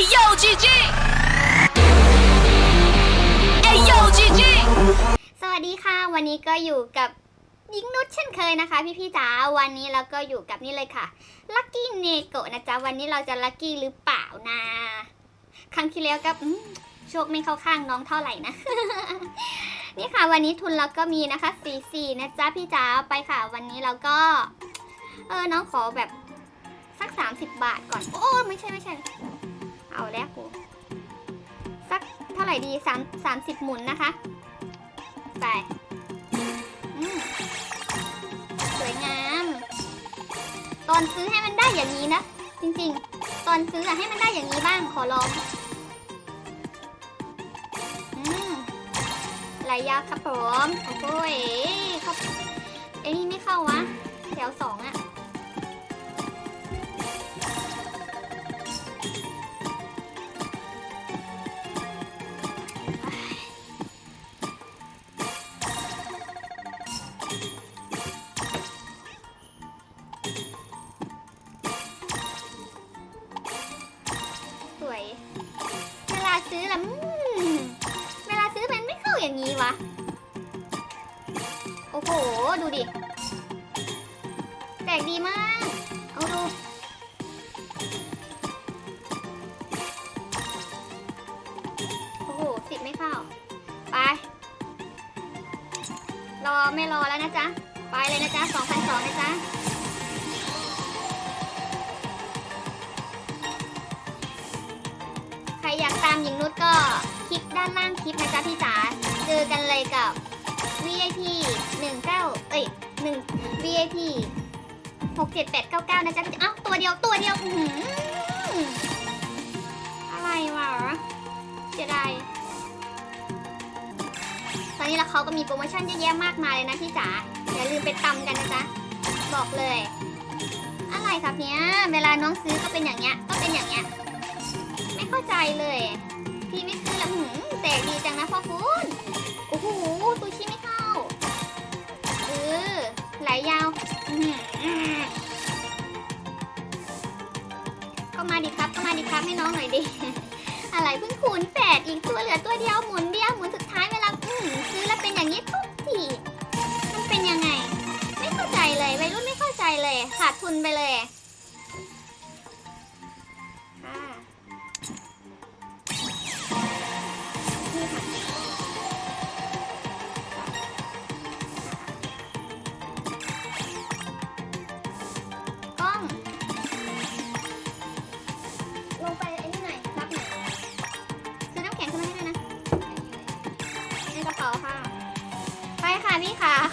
Hey yo, GG! Hey yo, GG! สวัสดีค่ะ วันนี้ก็อยู่กับหญิงนุชเช่นเคยนะคะ พี่พี่จ๋าวันนี้เราก็อยู่กับนี่เลยค่ะลัคกี้เนโกะนะจ๊ะวันนี้เราจะลัคกี้หรือเปล่านะครั้งที่แล้วก็โชคไม่เข้าข้างน้องเท่าไหร่นะ นี่ค่ะวันนี้ทุนเราก็มีนะคะสีสีนะจ๊ะพี่จ๋าไปค่ะ วันนี้เราก็ เออน้องขอแบบสัก 30 บาทก่อน โอ้ไม่ใช่ไม่ใช่ เอาแล้วกูสักเท่าไหร่ดีสามสามสิบหมุนนะคะ ไปอืมสวยงาม ตอนซื้อให้มันได้อย่างนี้นะ จริงๆ ตอนซื้ออะให้มันได้อย่างนี้บ้างขอร้องอืมไหลยาวครับผม โอ้โหยเขาไอ้นี่ไม่เข้าวะ แถวสองอะ ซื้อละมเวลาซื้อมันไม่เข้าอย่างนี้วะ โอ้โห ดูดิ แตกดีมาก เอาดู โอ้โห สิบไม่เข้า ไป รอไม่รอแล้วนะจ๊ะ ไปเลยนะจ๊ะ2,002นะจ๊ะามหญิงนุชก็คลิปด้านล่างคลิปนะจ๊ะพี่จ๋าเจอกันเลยกับ VIP 19เอ้ย1 VIP 67899 นะจ๊ะเอ้าตัวเดียวตัวเดียวอืออะไรวะเสียดายตอนนี้แล้วเขาก็มีโปรโมชั่นเยอะแยะมากมายเลยนะพี่จ๋าอย่าลืมไปตำกันนะจ๊ะบอกเลย อะไรครับเนี้ยเวลาน้องซื้อก็เป็นอย่างเงี้ยก็เป็นอย่างเงี้ย เข้าใจเลยพี่ไม่ซื้อล้วหืมแตกดีจังนะพ่อคุณโอ้โหตูชิไม่เข้าเออไหลยาวก็มาดิครับก็มาดิครับให้น้องหน่อยดิอะไรเพิ่งคูณแปดอีกตัวเหลือตัวเดียวหมุนเดียวหมุนสุดท้ายเวลาซื้อแล้วเป็นอย่างนี้ทุกทีมันเป็นยังไง ไม่เข้าใจเลยวัยรุ่นไม่เข้าใจเลยขาดทุนไปเลย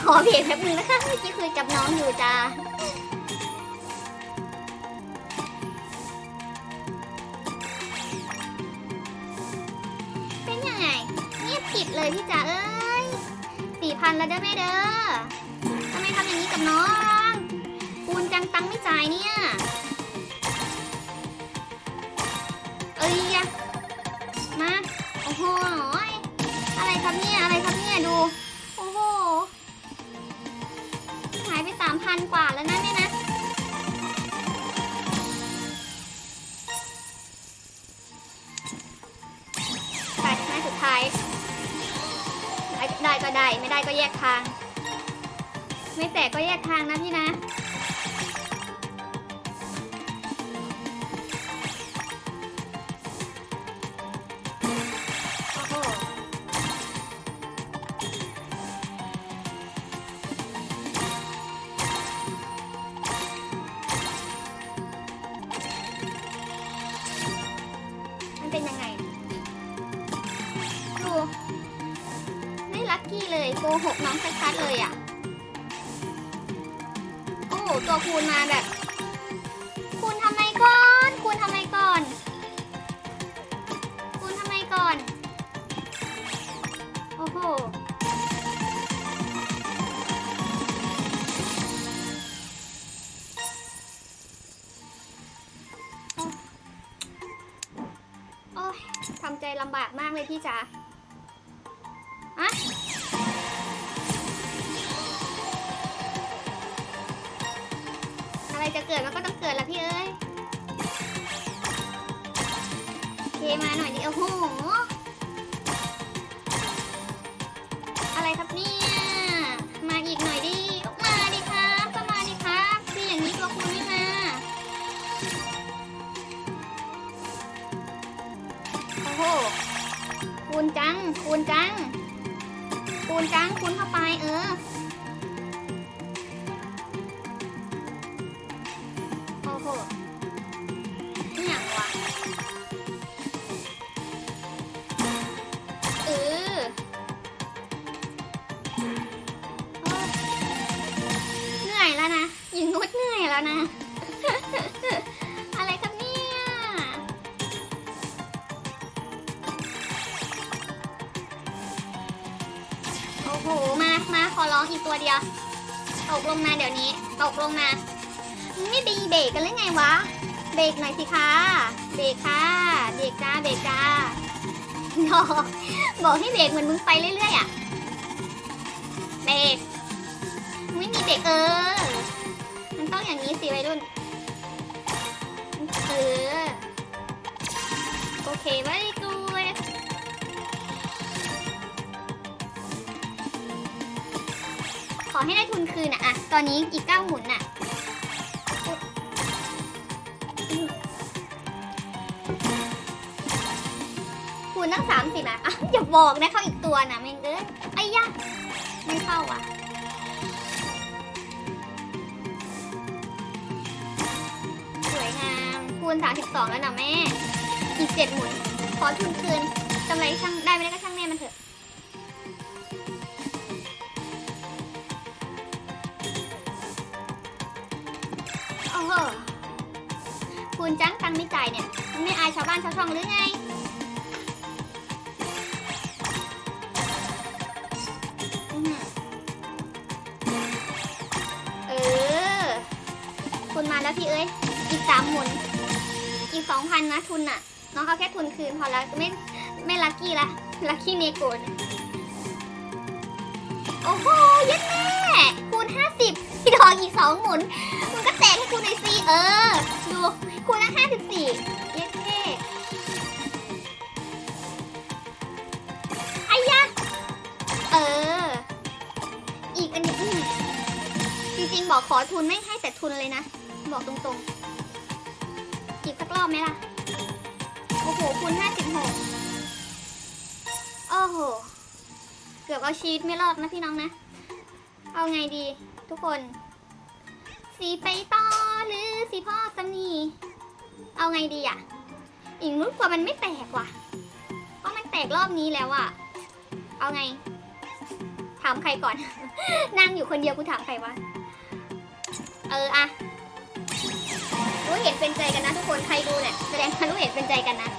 ขอเบรกแป๊บนึงนะคะเมื่อกี้คุยกับน้องอยู่จ้าเป็นยังไงเงียบกิบเลยพี่จ๋าเอ้ยสี่พันแล้วเด้อแม่เด้อทำไมทำอย่างนี้กับน้องปูนจังตังไม่จ่ายเนี่ยเอ้ยยะมาโอ้โหอะไรครับเนี่ยอะไรครับเนี่ยดู พันกว่าแล้วนะเนี่ยนะไปไม้สุดท้ายได้ได้ก็ได้ ไม่ได้ก็แยกทาง ไม่แตกก็แยกทางนะพี่นะ กี้โกหกน้องชัดๆเลยอะ โอ้โหตัวคูณมาแบบ คูณทำไมก่อน คูณทำไมก่อน คูณทำไมก่อน โอ้โหโอ้ยทำใจลำบากมากเลยพี่จ๋า อะไรจะเกิดมันก็ต้องเกิดละพี่เอ้ยเคมาหน่อยดิโอ้โหอะไรครับเนี่ยมาอีกหน่อยดิมาดิครับก็มาดิครับคืออย่างนี้ตัวคุณไม่มาโอ้โหคูณจังคูณจังคูณจังคูณเข้าไปเออ แล้วนะ อะไรครับเนี่ย โอ้โห มา มาขอร้องอีกตัวเดียว ตกลงมาเดี๋ยวนี้ ตกลงมา ไม่ดีเบรกกันหรือไงวะ เบรกหน่อยสิคะ เบรกค่ะ เบรกจ้า เบรกจ้าบอกบอกให้เบรกเหมือนมึงไปเรื่อยๆอะ เบรกไม่มีเบรกเออมันต้ อย่างนี้สิวัยรุ่นเออโอเค very good ขอให้ได้ทุนคืนอะอะตอนนี้อีกเก้าหมุนอะคูณตั้งสามสิบอะอะอย่าบอกนะเข้าอีกตัวนะแม่งเอ้ยไอ้ยะไม่เข้าอะ คูณ32แล้วนะแม่อีกเจ็ดหมุน ขอทุนคืนกำไรช่างได้ไม่ได้ก็ช่างแม่มันเถอะ โอ้โห คุณจ้างตังไม่จ่ายเนี่ย ไม่อายชาวบ้านชาวช่องหรือไงอือเออคุณมาแล้วพี่เอ้ย อีกสามหมุน กสองพันนะทุนน่ะน้องเขาแค่ทุนคืนพอแล้วไม่ไม่ลัคกี้ละลัคกี้เนโกนโอ้โหยัดแม่คูณห้าสิบพี่ดอกอีกสองหมุนมึงก็แตกให้คูณหน่อยสิเออ ดูคูณละห้าสิบสี่ยัดแม่ไอ้ยะเออ อีกอันนี้จริงๆบอกขอทุนไม่ให้แต่ทุนเลยนะ บอกตรงๆ อีกสักรอบไหมล่ะ โอ้โหคูณห้าสิบหกโอ้โห เกือบเอาชีตไม่รอดนะพี่น้องนะ เอาไงดีทุกคน สีไปต่อหรือสีพ่อสำนีเอาไงดีอะอีกนุดกว่ามันไม่แตกว่ะ เพราะมันแตกรอบนี้แล้วอะเอาไง ถามใครก่อน นั่งอยู่คนเดียวกูถามใครวะ เอออะ รู้เห็นเป็นใจกันนะทุกคนใครดูเนี่ยแสดงว่ารู้เห็นเป็นใจกันนะ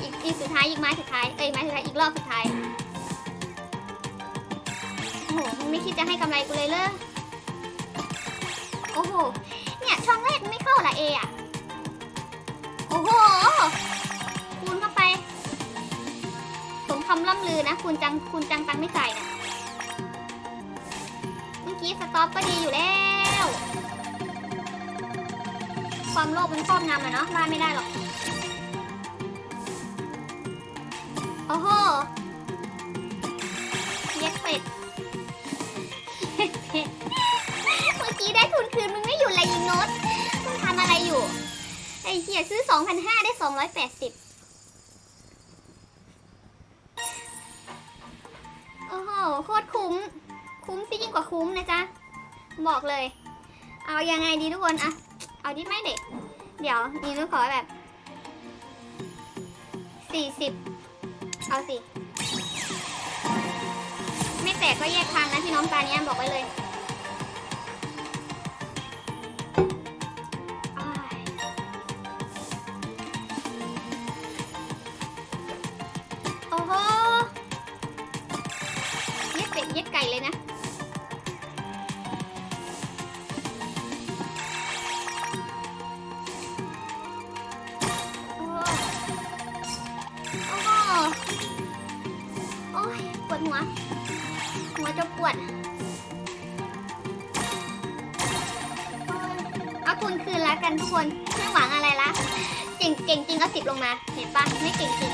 อีกอีกสุดท้ายอีกไม้สุดท้ายเอ้ยไม้สุดท้ายอีกรอบสุดท้ายโอ้โหมึงไม่คิดจะให้กำไรกูเลยเลยโอ้โหเนี่ยช่องแรกไม่เข้าละเออะโอ้โหคูณเข้าไปสมคำล่ำลือนะคุณจังคุณจังตังไม่จ่นะเมื่อกี้สต็อปก็ดีอยู่แล้ว ความโลภมันครอบงำอะเนาะว่าไม่ได้หรอก โอ้โหเย็ดเป็ดเย็ดเป็ดเมื่อกี้ได้ทุนคืนมึงไม่หยุดเลยยิงโน้ตมึงทำอะไรอยู่ ไอ้เหี้ยซื้อ 2,500 ได้ 280โอ้โห โคตรคุ้ม คุ้มซะยิ่งกว่าคุ้มนะจ๊ะ บอกเลย เอาอยังไงดีทุกคนอะ เอาดิไม่เด็ก เดี๋ยวนี่นุ้ขอแบบสี่สิบเอาสิ ไม่แตกก็แยกทางนะพี่น้องตาเนี้ยบอกไว้เลย หัว หัวจะปวดเอาทุนคืนแล้วกันทุกคนไม่หวังอะไรละเก่งเก่งจริงก็สิบลงมา เห็นปะไม่เก่งจริง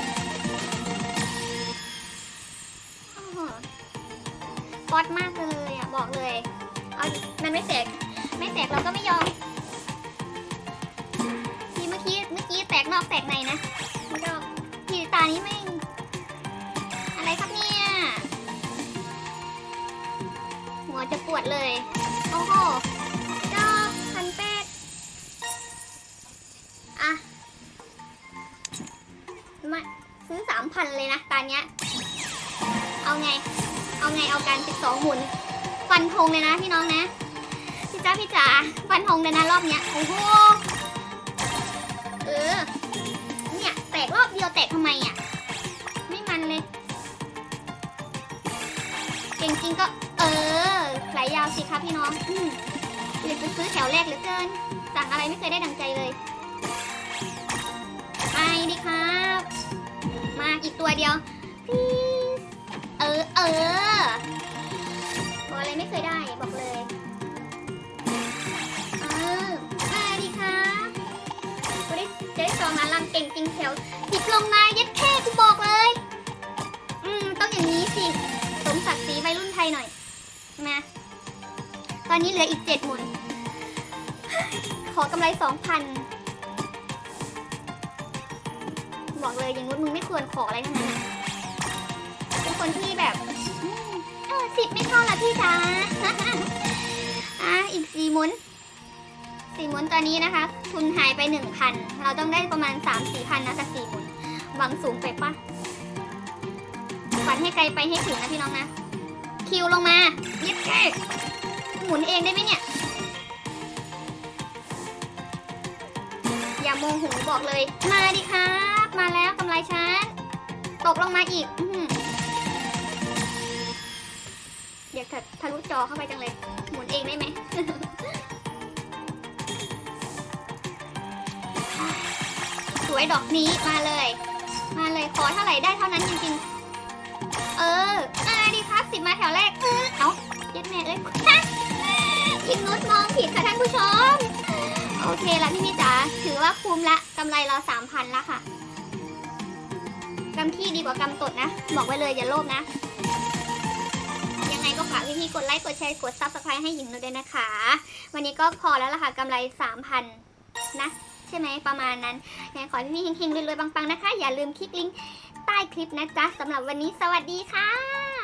โอ้โหฟอดมากเลยอะบอกเลยเอามันไม่แตกไม่แตกเราก็ไม่ยอมทีเมื่อกี้เมื่อกี้แตกนอกแตกในนะไม่ยอมทีตานี้ไม่ วจะปวดเลย โอ้โหดอกพันเป็ด อะ มาซื้อสามพันเลยนะตอนเนี้ย เอาไง เอาไงเอาการสิบสองหมุนฟันธงเลยนะพี่น้องนะ พี่จ้าพี่จ๋า ฟันธงเลยนะรอบเนี้ย โอ้โห เออ เนี่ยแตกรอบเดียวแตกทำไมอะ ไม่มันเลย เก่งจริงก็ เออ ไหลยาวสิครับพี่น้องอืมหรือไปซื้อแถวแรกเหลือเกิน สั่งอะไรไม่เคยได้ดังใจเลย ไปดิครับ มาอีกตัวเดียว please เออ เออบอกอะไรไม่เคยได้บอกเลย เออมาดิครับจะได้จะได้สองล้านลำเก่งจริงแถว อนนี้เหลืออีกเจ็ดหมุน ขอกำไรสองพันบอกเลยอย่างงู้นมึงไม่ควรขออะไรทั้งนั้นเป็นคนที่แบบเออสิบไม่เข้าละพี่จ๋าอะอีกสี่หมุนสี่หมุนตอนนี้นะคะ ทุนหายไปหนึ่งพันเราต้องได้ประมาณสามสี่พันนะจากสี่หมุนหวังสูงไปปะฝันให้ไกลไปให้ถึงนะพี่น้องนะ คิวลงมายิบแค่ หมุนเองได้ไหมเนี่ย อย่าโมโหบอกเลย มาดิครับ มาแล้วกำไรฉัน ตกลงมาอีกอื้อหือเดี๋ยวทะลุจอเข้าไปจังเลย หมุนเองได้ไหมสวยดอกนี้มาเลย มาเลยขอเท่าไหร่ได้เท่านั้นจริงๆ เออมาดิครับสิบมาแถวแรก เออเอาเย็ดแม่เลย ยิงนุชมองผิดค่ะท่านผู้ชม โอเคละพี่พี่จ๋าถือว่าคุ้มละกำไรเราสามพันละค่ะกำขี้ดีกว่ากำตดนะ บอกไว้เลยอย่าโลภนะ ยังไงก็ฝากพี่พี่ๆกดไลค์กดแชร์กดซับสไครต์ให้หญิงนุชด้วยนะคะ วันนี้ก็พอแล้วล่ะค่ะกำไรสามพันนะ ใช่ไหมประมาณนั้นยังไงขอให้พี่พี่ๆเฮงๆรวยๆปังๆนะคะ อย่าลืมคลิกลิงก์ใต้คลิปนะจ๊ะสำหรับวันนี้สวัสดีค่ะ